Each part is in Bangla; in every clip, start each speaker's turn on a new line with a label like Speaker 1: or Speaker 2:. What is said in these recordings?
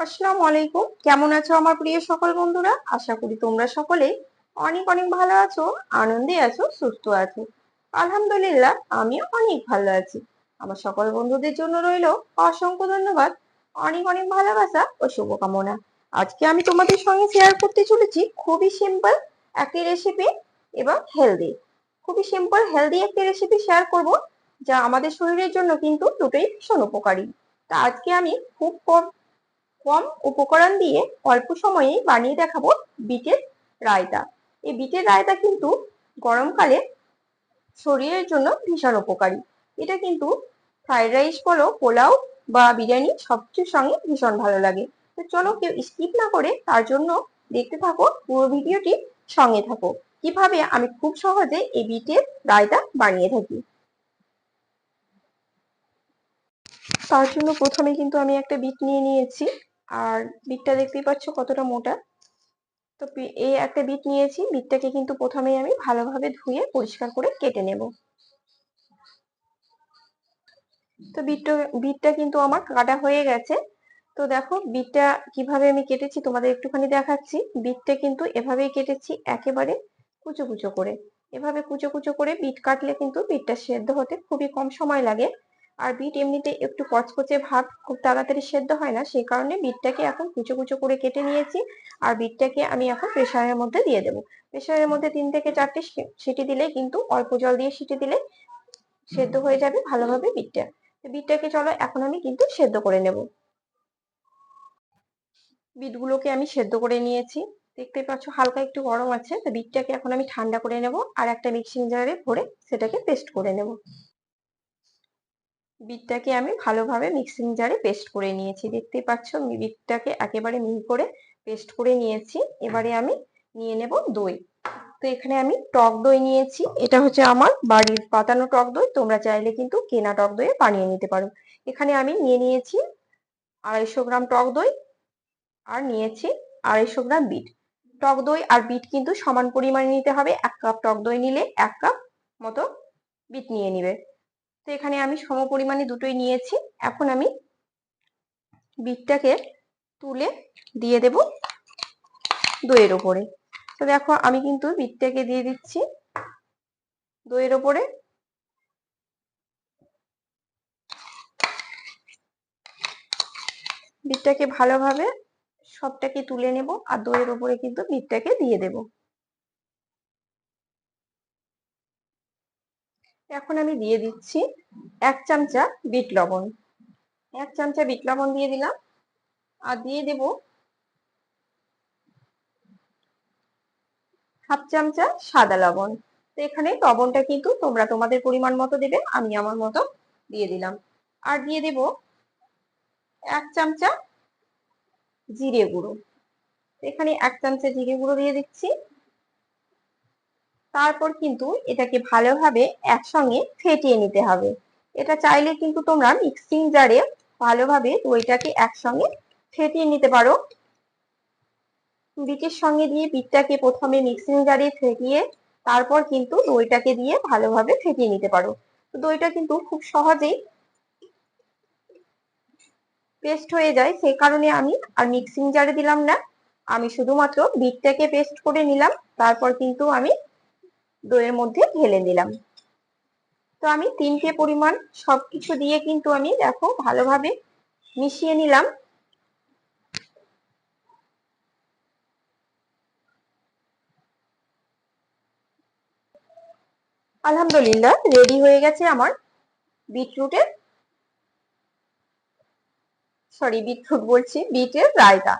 Speaker 1: আসসালামু আলাইকুম। কেমন আছো আমার প্রিয় সকল বন্ধুরা? আশা করি তোমরা সকলেই অনেক অনেক ভালো আছো, আনন্দে আছো, সুস্থ আছো। আলহামদুলিল্লাহ, আমিও অনেক ভালো আছি। আমার সকল বন্ধুদের জন্য রইল অসংখ্য ধন্যবাদ, অনেক অনেক ভালোবাসা ও শুভকামনা। আজকে আমি তোমাদের সঙ্গে শেয়ার করতে চলেছি খুবই সিম্পল একটি রেসিপি এবং হেলদি খুবই সিম্পল হেলদি একটি রেসিপি শেয়ার করব, যা আমাদের শরীরের জন্য কিন্তু দুটোই ভীষণ উপকারী। তা আজকে আমি খুব কম উপকরণ দিয়ে অল্প সময়ে বানিয়ে দেখাবো বিটের রায়তা। এই বিটের রায়তা কিন্তু গরমকালে শরীরের জন্য ভীষণ উপকারী। এটা কিন্তু ফ্রাইড রাইস বলো, পোলাও বা বিরিয়ানি সবকিছুর সঙ্গে ভীষণ ভালো লাগে। তো চলো কেউ স্কিপ না করে তার জন্য দেখতে থাকো, পুরো ভিডিওটি সঙ্গে থাকো। কীভাবে আমি খুব সহজে এই বিটের রায়তা বানিয়ে থাকি? তার জন্য প্রথমে কিন্তু আমি একটা বিট নিয়ে নিয়েছি। আর বিটটা দেখতেই পাচ্ছ কতটা মোটা। তো এই একটা বিট নিয়েছি বিটটাকে কিন্তু প্রথমেই আমি ভালোভাবে ধুয়ে পরিষ্কার করে কেটে নেব। তো বিটটা বিটটা কিন্তু আমার কাটা হয়ে গেছে। তো দেখো বিটটা কীভাবে আমি কেটেছি তোমাদের একটুখানি দেখাচ্ছি। বিটটা কিন্তু এভাবেই কেটেছি, একেবারে কুচো কুচো করে। এভাবে কুচো কুচো করে বিট কাটলে কিন্তু বিটটা সেদ্ধ হতে খুবই কম সময় লাগে। আর বিট এমনিতে একটু কচকচে ভাব খুব তাড়াতাড়ি সেদ্ধ হয় না, সেই কারণে বিটটাকে এখন কুচো কুচো করে কেটে নিয়েছি আর বিটটাকে আমি এখন প্রেশারের মধ্যে দিয়ে দেবো। প্রেশারের মধ্যে তিন থেকে চারটে সিটি দিলে কিন্তু অল্প জল দিয়ে সিটি দিলে সেদ্ধ হয়ে যাবে ভালোভাবে বিটটা বিটটাকে চলো এখন আমি কিন্তু সেদ্ধ করে নেব। বিটগুলোকে আমি সেদ্ধ করে নিয়েছি। দেখতে পাচ্ছ হালকা একটু গরম আছে, তো বিটটাকে এখন আমি ঠান্ডা করে নেব আর একটা মিক্সিং জারে ভরে সেটাকে পেস্ট করে নেব। বিটটাকে আমি ভালোভাবে মিক্সিং জারে পেস্ট করে নিয়েছি। দেখতেই পাচ্ছ বিটটাকে একেবারে মিহি করে পেস্ট করে নিয়েছি। এবারে আমি নিয়ে নেব দই। তো এখানে আমি টক দই নিয়েছি। এটা হচ্ছে আমার বাড়ির পাতানো টক দই। তোমরা চাইলে কিন্তু কেনা টক দইয়ে বানিয়ে নিতে পারো। এখানে আমি নিয়ে নিয়েছি আড়াইশো গ্রাম টক দই আর নিয়েছি আড়াইশো গ্রাম বিট। টক দই আর বিট কিন্তু সমান পরিমাণে নিতে হবে। এক কাপ টক দই নিলে এক কাপ মতো বিট নিয়ে নিবে। তো এখানে আমি সম পরিমাণে দুটোই নিয়েছি। এখন আমি বিটটাকে তুলে দিয়ে দেব দইয়ের ওপরে। তো দেখো, আমি কিন্তু বিটটাকে দিয়ে দিচ্ছি দইয়ের ওপরে। বিটটাকে ভালোভাবে সবটাকে তুলে নেব আর দইয়ের ওপরে কিন্তু বিটটাকে দিয়ে দেবো। এখন আমি দিয়ে দিচ্ছি এক চামচা বিট লবণ। এক চামচা বিট লবণ দিয়ে দিলাম। আর দিয়ে দেব হাফ চামচা সাদা লবণ। তো এখানে লবণটা কিন্তু তোমরা তোমাদের পরিমাণ মতো দেবে, আমি আমার মতো দিয়ে দিলাম। আর দিয়ে দেব এক চামচা জিরে গুঁড়ো। এখানে এক চামচা জিরে গুঁড়ো দিয়ে দিচ্ছি। তারপর কিন্তু এটাকে ভালোভাবে একসঙ্গে ফেটিয়ে নিতে হবে। এটা চাইলে কিন্তু তোমরা মিক্সিং জারে ভালোভাবে দইটাকে একসঙ্গে ফেটিয়ে নিতে পারো। বিটের সঙ্গে দিয়ে বিটটাকে প্রথমে মিক্সিং জারে ফেটিয়ে তারপর কিন্তু দইটাকে দিয়ে ভালোভাবে ফেটিয়ে নিতে পারো। দইটা কিন্তু খুব সহজেই পেস্ট হয়ে যায়। সেই কারণে আমি আর মিক্সিং জারে দিলাম না। আমি শুধুমাত্র বিটটাকে পেস্ট করে নিলাম। তারপর কিন্তু আমি দইয়ের মধ্যে ঢেলে দিলাম। তো আমি তিনটে পরিমাণ সবকিছু দিয়ে কিন্তু আমি দেখো ভালোভাবে মিশিয়ে নিলাম। আলহামদুলিল্লাহ রেডি হয়ে গেছে আমার বিটরুটের, সরি বিটরুট বলছি, বিটের রায়তা।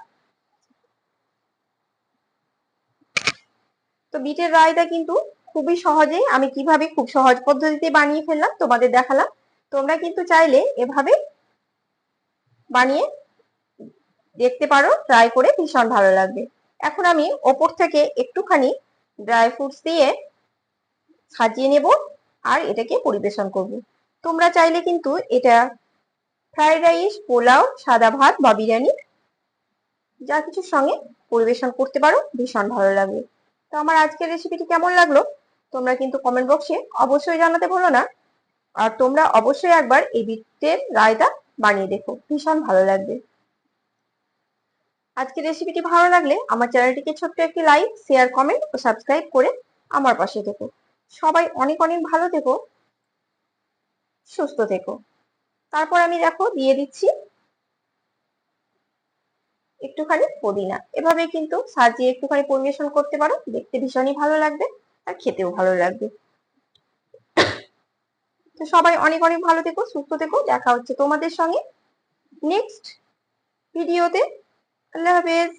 Speaker 1: তো বিটের রায়তা কিন্তু খুবই সহজেই আমি কীভাবে খুব সহজ পদ্ধতিতে বানিয়ে ফেললাম তোমাদের দেখালাম। তোমরা কিন্তু চাইলে এভাবে বানিয়ে দেখতে পারো ট্রাই করে ভীষণ ভালো লাগবে। এখন আমি ওপর থেকে একটুখানি ড্রাই ফ্রুটস দিয়ে সাজিয়ে নেব আর এটাকে পরিবেশন করব। তোমরা চাইলে কিন্তু এটা ফ্রাইড রাইস পোলাও, সাদা ভাত বা বিরিয়ানি যা কিছুর সঙ্গে পরিবেশন করতে পারো, ভীষণ ভালো লাগবে। তো আমার আজকের রেসিপিটি কেমন লাগল? তোমরা কিন্তু কমেন্ট বক্সে অবশ্যই জানাতে ভুলো না। আর তোমরা অবশ্যই একবার এই বিটের রায়তা বানিয়ে দেখো। ভীষণ ভালো লাগবে। আজকের রেসিপিটি ভালো লাগলে আমার চ্যানেলটিকে ছোট্ট একটি লাইক শেয়ার কমেন্ট ও সাবস্ক্রাইব করে আমার পাশে থেকো। সবাই অনেক অনেক ভালো থেকো, সুস্থ থেকো। তারপর আমি দেখো দিয়ে দিচ্ছি একটুখানি পুদিনা। এভাবে কিন্তু সাজিয়ে একটুখানি পরিবেশন করতে পারো। দেখতে ভীষণই ভালো লাগবে। আর খেতেও ভালো লাগবে। তো সবাই অনেক অনেক ভালো থেকো, সুস্থ থেকো, দেখা হচ্ছে তোমাদের সঙ্গে নেক্সট ভিডিওতে আল্লাহ হাফেজ।